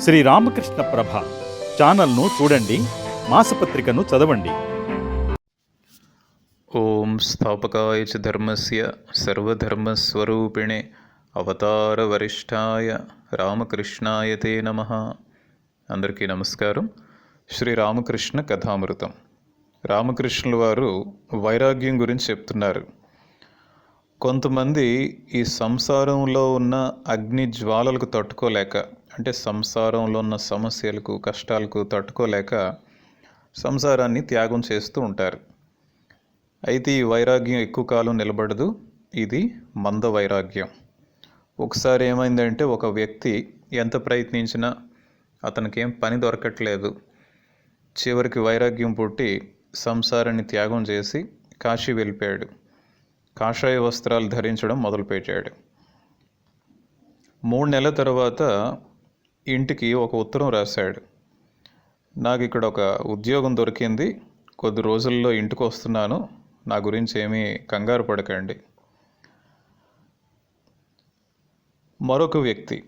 శ్రీ రామకృష్ణ ప్రభ ఛానల్ను చూడండి మాసపత్రికను చదవండి. ఓం స్థాపకాయ చ ధర్మస్య సర్వధర్మస్వరూపిణే అవతారవరిష్టాయ రామకృష్ణాయ తే నమ. అందరికీ నమస్కారం. శ్రీ రామకృష్ణ కథామృతం. రామకృష్ణుల వారు వైరాగ్యం గురించి చెప్తున్నారు. కొంతమంది ఈ సంసారంలో ఉన్న అగ్ని జ్వాలలకు తట్టుకోలేక అంటే సంసారంలో ఉన్న సమస్యలకు కష్టాలకు తట్టుకోలేక సంసారాన్ని త్యాగం చేస్తూ ఉంటారు. అయితే ఈ వైరాగ్యం ఎక్కువ కాలం నిలబడదు. ఇది మంద వైరాగ్యం. ఒకసారి ఏమైందంటే ఒక వ్యక్తి ఎంత ప్రయత్నించినా అతనికి ఏం పని దొరకట్లేదు. చివరికి వైరాగ్యం పుట్టి సంసారాన్ని త్యాగం చేసి కాశీ వెళ్ళిపోయాడు. కాషాయ వస్త్రాలు ధరించడం మొదలుపెట్టాడు. మూడు నెలల తర్వాత ఇంటికి ఒక ఉత్తరం రాశాడు. నాకు ఇక్కడ ఒక ఉద్యోగం దొరికింది. కొద్ది రోజుల్లో ఇంటికి వస్తున్నాను. నా గురించి ఏమీ కంగారు పడకండి. మరొక వ్యక్తి.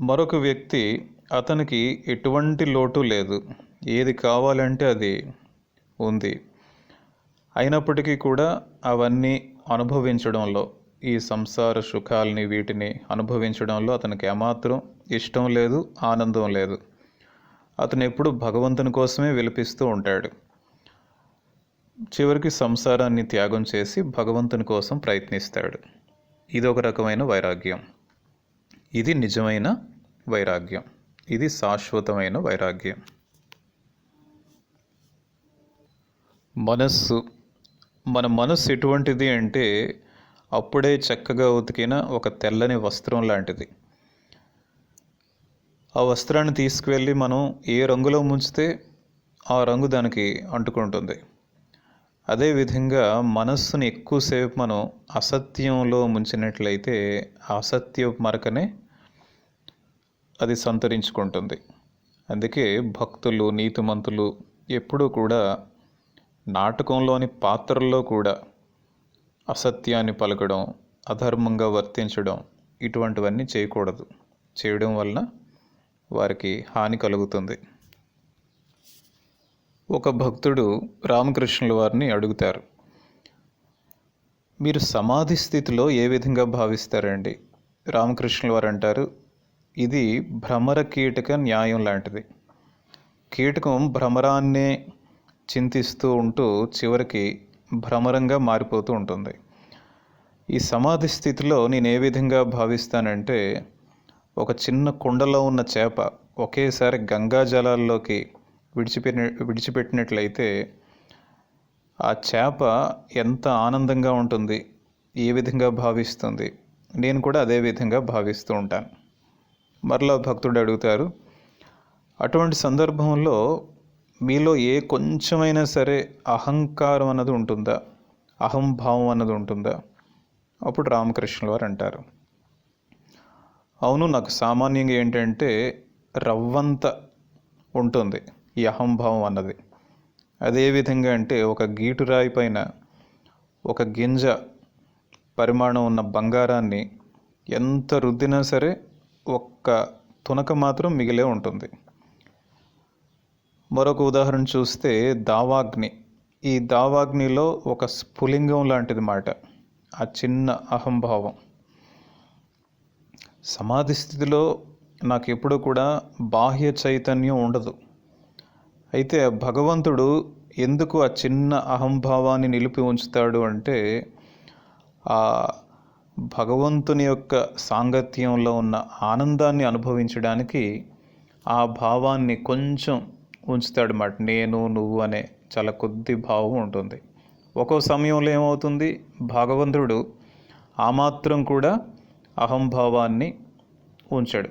మరొక వ్యక్తి అతనికి ఎటువంటి లోటు లేదు. ఏది కావాలంటే అది ఉంది. అయినప్పటికీ కూడా అవన్నీ అనుభవించడంలో ఈ సంసార సుఖాలని వీటిని అనుభవించడంలో అతనికి ఏమాత్రం ఇష్టం లేదు ఆనందం లేదు. అతను ఎప్పుడు భగవంతుని కోసమే విలపిస్తూ ఉంటాడు. చివరికి సంసారాన్ని త్యాగం చేసి భగవంతుని కోసం ప్రయత్నిస్తాడు. ఇది ఒక రకమైన వైరాగ్యం. ఇది నిజమైన వైరాగ్యం. ఇది శాశ్వతమైన వైరాగ్యం. మనస్సు. మన మనస్సు ఎటువంటిది అంటే అప్పుడే చక్కగా ఉతికిన ఒక తెల్లని వస్త్రం లాంటిది. ఆ వస్త్రాన్ని తీసుకువెళ్ళి మనం ఏ రంగులో ముంచితే ఆ రంగు దానికి అంటుకుంటుంది. అదేవిధంగా మనస్సుని ఎక్కువసేపు మనం అసత్యంలో ముంచినట్లయితే అసత్య మరకనే అది సంతరించుకుంటుంది. అందుకే భక్తులు నీతిమంతులు ఎప్పుడూ కూడా నాటకంలోని పాత్రల్లో కూడా అసత్యాన్ని పలకడం అధర్మంగా వర్తించడం ఇటువంటివన్నీ చేయకూడదు. చేయడం వలన వారికి హాని కలుగుతుంది. ఒక భక్తుడు రామకృష్ణుల వారిని అడుగుతారు మీరు సమాధి స్థితిలో ఏ విధంగా భావిస్తారండి? రామకృష్ణుల వారు అంటారు ఇది భ్రమర కీటక న్యాయం లాంటిది. కీటకం భ్రమరాన్నే చింతిస్తూ ఉంటూ చివరికి భ్రమరంగా మారిపోతూ ఉంటుంది. ఈ సమాధి స్థితిలో నేను ఏ విధంగా భావిస్తానంటే ఒక చిన్న కుండలో ఉన్న చేప ఒకేసారి గంగా జలాల్లోకి విడిచిపెట్టిన విడిచిపెట్టినట్లయితే ఆ చేప ఎంత ఆనందంగా ఉంటుంది ఏ విధంగా భావిస్తుంది. నేను కూడా అదే విధంగా భావిస్తూ ఉంటాను. మరలా భక్తుడు అడుగుతారు అటువంటి సందర్భంలో మీలో ఏ కొంచెమైనా సరే అహంకారం అన్నది ఉంటుందా? అహంభావం అన్నది ఉంటుందా? అప్పుడు రామకృష్ణుల వారు అంటారు అవును నాకు సామాన్యంగా ఏంటంటే రవ్వంత ఉంటుంది ఈ అహంభావం అన్నది. అదే విధంగా అంటే ఒక గీటురాయి పైన ఒక గింజ పరిమాణం ఉన్న బంగారాన్ని ఎంత రుద్దినా సరే ఒక్క తునక మాత్రం మిగిలే ఉంటుంది. మరొక ఉదాహరణ చూస్తే దావాగ్ని. ఈ దావాగ్నిలో ఒక స్ఫులింగం లాంటిది మాట ఆ చిన్న అహంభావం. సమాధి స్థితిలో నాకు ఎప్పుడూ కూడా బాహ్య చైతన్యం ఉండదు. అయితే భగవంతుడు ఎందుకు ఆ చిన్న అహంభావాన్ని నిలిపి ఉంచుతాడు అంటే ఆ భగవంతుని యొక్క సాంగత్యంలో ఉన్న ఆనందాన్ని అనుభవించడానికి ఆ భావాన్ని కొంచెం ఉంచుతాడు మాట. నేను నువ్వు అనే చాలా కొద్ది భావం ఉంటుంది. ఒక్కో సమయంలో ఏమవుతుంది? భగవంతుడు ఆ మాత్రం కూడా అహంభావాన్ని ఉంచాడు.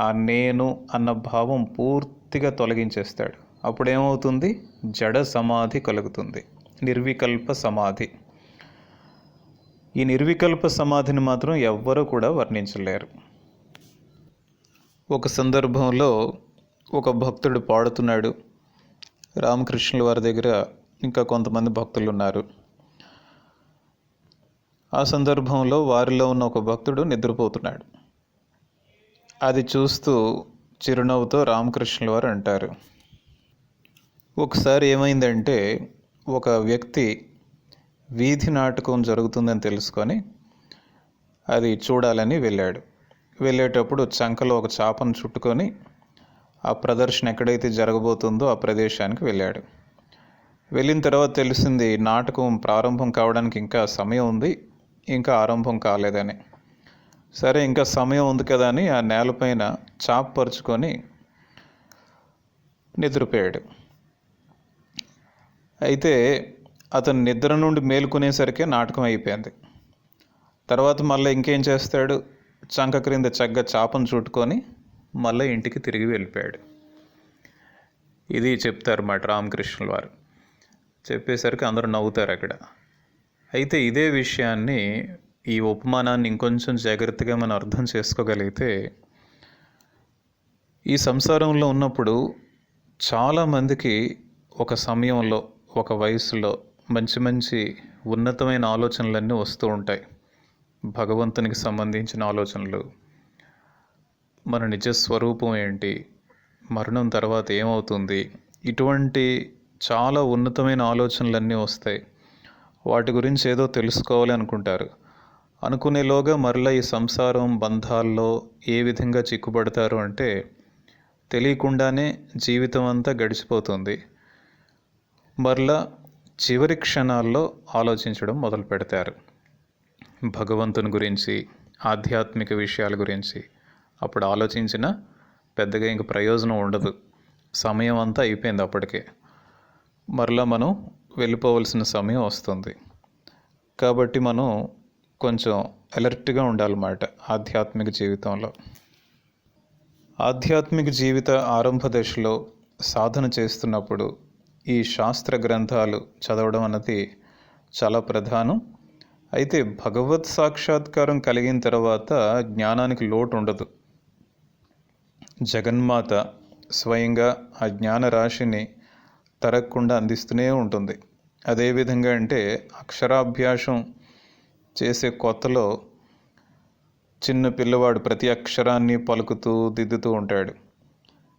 ఆ నేను అన్న భావం పూర్తిగా తొలగించేస్తాడు. అప్పుడు ఏమవుతుంది జడ సమాధి కలుగుతుంది. నిర్వికల్ప సమాధి. ఈ నిర్వికల్ప సమాధిని మాత్రం ఎవ్వరూ కూడా వర్ణించలేరు. ఒక సందర్భంలో ఒక భక్తుడు పాడుతున్నాడు. రామకృష్ణుల వారి దగ్గర ఇంకా కొంతమంది భక్తులు ఉన్నారు ఆ సందర్భంలో వారిలో ఉన్న ఒక భక్తుడు నిద్రపోతున్నాడు. అది చూస్తూ చిరునవ్వుతో రామకృష్ణుల వారు అంటారు ఒకసారి ఏమైందంటే ఒక వ్యక్తి వీధి నాటకం జరుగుతుందని తెలుసుకొని అది చూడాలని వెళ్ళాడు. వెళ్ళేటప్పుడు చంకలో ఒక చాపను చుట్టుకొని ఆ ప్రదర్శన ఎక్కడైతే జరగబోతుందో ఆ ప్రదేశానికి వెళ్ళాడు. వెళ్ళిన తర్వాత తెలిసింది నాటకం ప్రారంభం కావడానికి ఇంకా సమయం ఉంది. ఇంకా ఆరంభం కాలేదని. సరే ఇంకా సమయం ఉంది కదా అని ఆ నేలపైన చాప్ పరుచుకొని నిద్రపోయాడు. అయితే అతను నిద్ర నుండి మేలుకునేసరికి నాటకం అయిపోయింది. తర్వాత మళ్ళీ ఇంకేం చేస్తాడు? చంక క్రింద చక్కగా చాపను చుట్టుకొని మళ్ళీ ఇంటికి తిరిగి వెళ్ళిపోయాడు. ఇది చెప్తారు మాట రామకృష్ణుల వారు. చెప్పేసరికి అందరూ నవ్వుతారు అక్కడ. అయితే ఇదే విషయాన్ని ఈ ఉపమానాన్ని ఇంకొంచెం జాగ్రత్తగా మనం అర్థం చేసుకోగలిగితే ఈ సంసారంలో ఉన్నప్పుడు చాలామందికి ఒక సమయంలో ఒక వయసులో మంచి మంచి ఉన్నతమైన ఆలోచనలన్నీ వస్తూ ఉంటాయి. భగవంతునికి సంబంధించిన ఆలోచనలు మన నిజ స్వరూపం ఏంటి మరణం తర్వాత ఏమవుతుంది ఇటువంటి చాలా ఉన్నతమైన ఆలోచనలన్నీ వస్తాయి. వాటి గురించి ఏదో తెలుసుకోవాలి అనుకుంటారు. అనుకునేలోగా మరలా ఈ సంసారం బంధాల్లో ఏ విధంగా చిక్కుపడతారు అంటే తెలియకుండానే జీవితం అంతా గడిచిపోతుంది. మరలా చివరి క్షణాల్లో ఆలోచించడం మొదలు పెడతారు. భగవంతుని గురించి ఆధ్యాత్మిక విషయాల గురించి అప్పుడు ఆలోచించిన పెద్దగా ఇంక ప్రయోజనం ఉండదు. సమయం అంతా అయిపోయింది అప్పటికే. మరలా మనం వెళ్ళిపోవలసిన సమయం వస్తుంది. కాబట్టి మనం కొంచెం అలర్ట్గా ఉండాలన్నమాట ఆధ్యాత్మిక జీవితంలో. ఆధ్యాత్మిక జీవిత ఆరంభ దశలో సాధన చేస్తున్నప్పుడు ఈ శాస్త్ర గ్రంథాలు చదవడం అన్నది చాలా ప్రధానం. అయితే భగవత్ సాక్షాత్కారం కలిగిన తర్వాత జ్ఞానానికి లోటు ఉండదు. జగన్మాత స్వయంగా ఆ జ్ఞాన రాశిని తరగకుండా అందిస్తూనే ఉంటుంది. అదేవిధంగా అంటే అక్షరాభ్యాసం చేసే కొత్తలో చిన్న పిల్లవాడు ప్రతి అక్షరాన్ని పలుకుతూ దిద్దుతూ ఉంటాడు.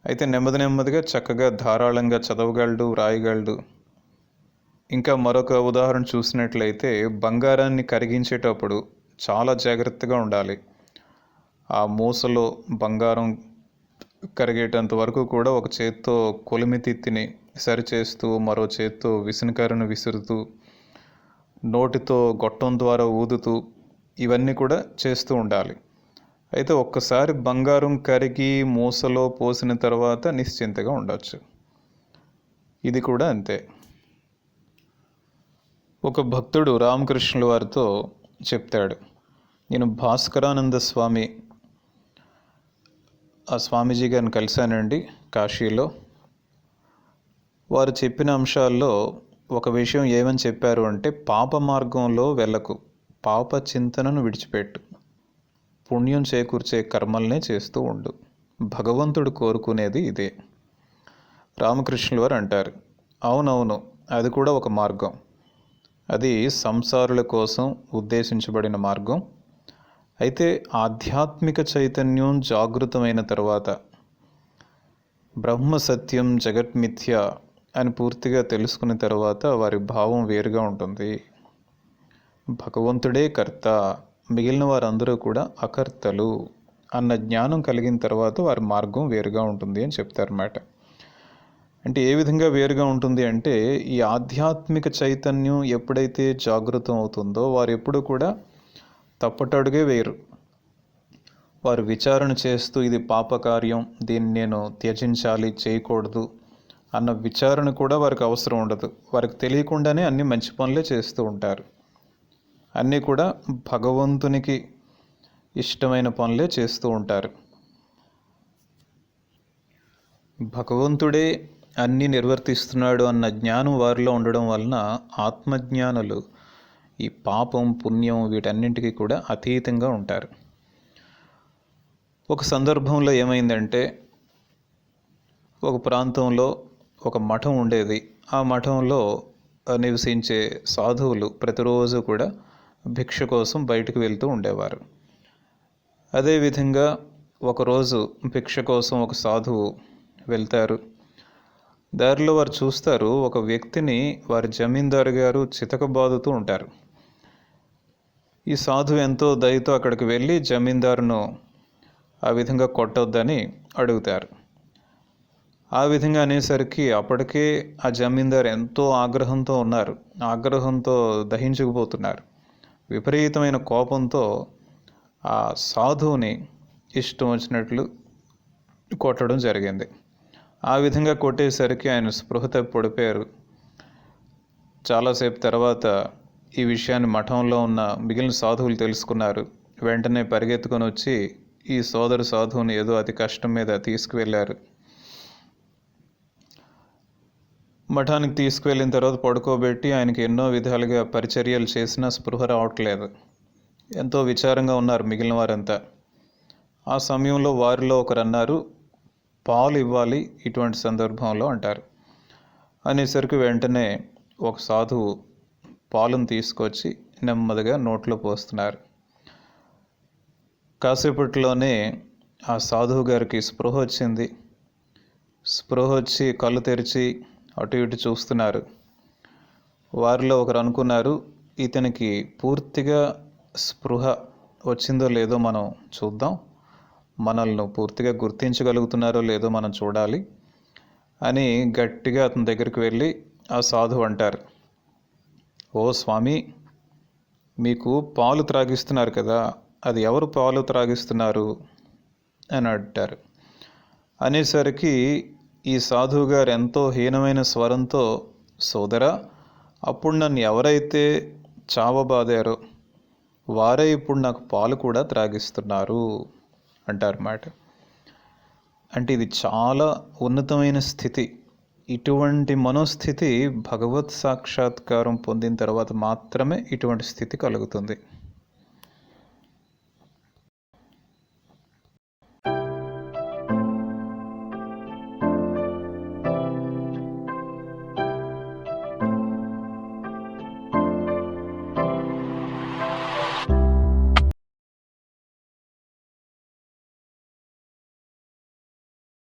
అయితే నెమ్మది నెమ్మదిగా చక్కగా ధారాళంగా చదవగలడు రాయగలడు ఇంకా మరొక ఉదాహరణ చూసినట్లయితే బంగారాన్ని కరిగించేటప్పుడు చాలా జాగ్రత్తగా ఉండాలి. ఆ మూసలో బంగారం కరిగేటంత వరకు కూడా ఒక చేత్తో కొలిమి తిత్తిని సరిచేస్తూ మరో చేత్తో విసునకరను విసురుతూ నోటితో గొట్టం ద్వారా ఊదుతూ ఇవన్నీ కూడా చేస్తూ ఉండాలి. అయితే ఒక్కసారి బంగారం కరిగి మూసలో పోసిన తర్వాత నిశ్చింతగా ఉండొచ్చు. ఇది కూడా అంతే. ఒక భక్తుడు రామకృష్ణుల వారితో చెప్తాడు నేను భాస్కరానంద స్వామి ఆ స్వామీజీ గారిని కలిశానండి కాశీలో. వారు చెప్పిన అంశాల్లో ఒక విషయం ఏమని చెప్పారు అంటే పాప మార్గంలో వెళ్ళకు పాప చింతనను విడిచిపెట్టు పుణ్యం చేకూర్చే కర్మల్నే చేస్తూ ఉండు. భగవంతుడు కోరుకునేది ఇదే. రామకృష్ణుల వారు అంటారు అవునవును అది కూడా ఒక మార్గం. అది సంసారుల కోసం ఉద్దేశించబడిన మార్గం. అయితే ఆధ్యాత్మిక చైతన్యం జాగృతమైన తర్వాత బ్రహ్మ సత్యం జగత్మిథ్య అని పూర్తిగా తెలుసుకున్న తర్వాత వారి భావం వేరుగా ఉంటుంది. భగవంతుడే కర్త మిగిలిన వారందరూ కూడా అకర్తలు అన్న జ్ఞానం కలిగిన తర్వాత వారి మార్గం వేరుగా ఉంటుంది అని చెప్తారన్నమాట. అంటే ఏ విధంగా వేరుగా ఉంటుంది అంటే ఈ ఆధ్యాత్మిక చైతన్యం ఎప్పుడైతే జాగృతం అవుతుందో వారు ఎప్పుడు కూడా తప్పటడుగే వేరు. వారు విచారణ చేస్తూ ఇది పాపకార్యం దీన్ని నేను త్యజించాలి చేయకూడదు అన్న విచారణ కూడా వారికి అవసరం ఉండదు. వారికి తెలియకుండానే అన్ని మంచి పనులే చేస్తూ ఉంటారు. అన్నీ కూడా భగవంతునికి ఇష్టమైన పనులే చేస్తూ ఉంటారు. భగవంతుడే అన్నీ నిర్వర్తిస్తున్నాడు అన్న జ్ఞానం వారిలో ఉండడం వలన ఆత్మజ్ఞానులు ఈ పాపం పుణ్యం వీటన్నింటికి కూడా అతీతంగా ఉంటారు. ఒక సందర్భంలో ఏమైందంటే ఒక ప్రాంతంలో ఒక మఠం ఉండేది. ఆ మఠంలో నివసించే సాధువులు ప్రతిరోజు కూడా భిక్ష కోసం బయటకు వెళ్తూ ఉండేవారు. అదేవిధంగా ఒకరోజు భిక్ష కోసం ఒక సాధువు వెళ్తారు. దారిలో వారు చూస్తారు ఒక వ్యక్తిని వారి జమీందారు గారు చితకబాదుతూ ఉంటారు. ఈ సాధువు ఎంతో దయతో అక్కడికి వెళ్ళి జమీందారును ఆ విధంగా కొట్టొద్దని అడుగుతారు. ఆ విధంగా అనేసరికి అప్పటికే ఆ జమీందారు ఎంతో ఆగ్రహంతో ఉన్నారు. ఆగ్రహంతో దహించుకుపోతున్నారు. విపరీతమైన కోపంతో ఆ సాధువుని ఇష్టం వచ్చినట్లు కొట్టడం జరిగింది. ఆ విధంగా కొట్టేసరికి ఆయన స్పృహ తప్పి పడిపోయారు. చాలాసేపు తర్వాత ఈ విషయాన్ని మఠంలో ఉన్న మిగిలిన సాధువులు తెలుసుకున్నారు. వెంటనే పరిగెత్తుకొని వచ్చి ఈ సోదరు సాధువుని ఏదో అతి కష్టం మీద తీసుకువెళ్ళారు. మఠానికి తీసుకువెళ్ళిన తర్వాత పడుకోబెట్టి ఆయనకి ఎన్నో విధాలుగా పరిచర్యలు చేసినా స్పృహ రావట్లేదు. ఎంతో విచారంగా ఉన్నారు మిగిలిన వారంతా. ఆ సమయంలో వారిలో ఒకరు అన్నారు పాలు ఇవ్వాలి ఇటువంటి సందర్భంలో అంటారు. అనేసరికి వెంటనే ఒక సాధువు పాలను తీసుకొచ్చి నెమ్మదిగా నోట్లో పోస్తున్నారు. కాసేపట్లోనే ఆ సాధువు గారికి స్పృహ వచ్చింది. స్పృహ వచ్చి కళ్ళు తెరిచి అటు ఇటు చూస్తున్నారు. వారిలో ఒకరు అనుకున్నారు ఇతనికి పూర్తిగా స్పృహ వచ్చిందో లేదో మనం చూద్దాం. మనల్ని పూర్తిగా గుర్తించగలుగుతున్నారో లేదో మనం చూడాలి అని గట్టిగా అతని దగ్గరికి వెళ్ళి ఆ సాధువు అంటారు. ఓ స్వామి మీకు పాలు త్రాగిస్తున్నారు కదా అది ఎవరు పాలు త్రాగిస్తున్నారు? అని అంటారు. అనేసరికి ఈ సాధువు గారు ఎంతో హీనమైన స్వరంతో సోదరా అప్పుడు నన్ను ఎవరైతే చావబాదారో వారే ఇప్పుడు నాకు పాలు కూడా త్రాగిస్తున్నారు అంటారు అంటే ఇది చాలా ఉన్నతమైన స్థితి. ఇటువంటి మనోస్థితి భగవత్ సాక్షాత్కారం పొందిన తర్వాత మాత్రమే ఇటువంటి స్థితి కలుగుతుంది.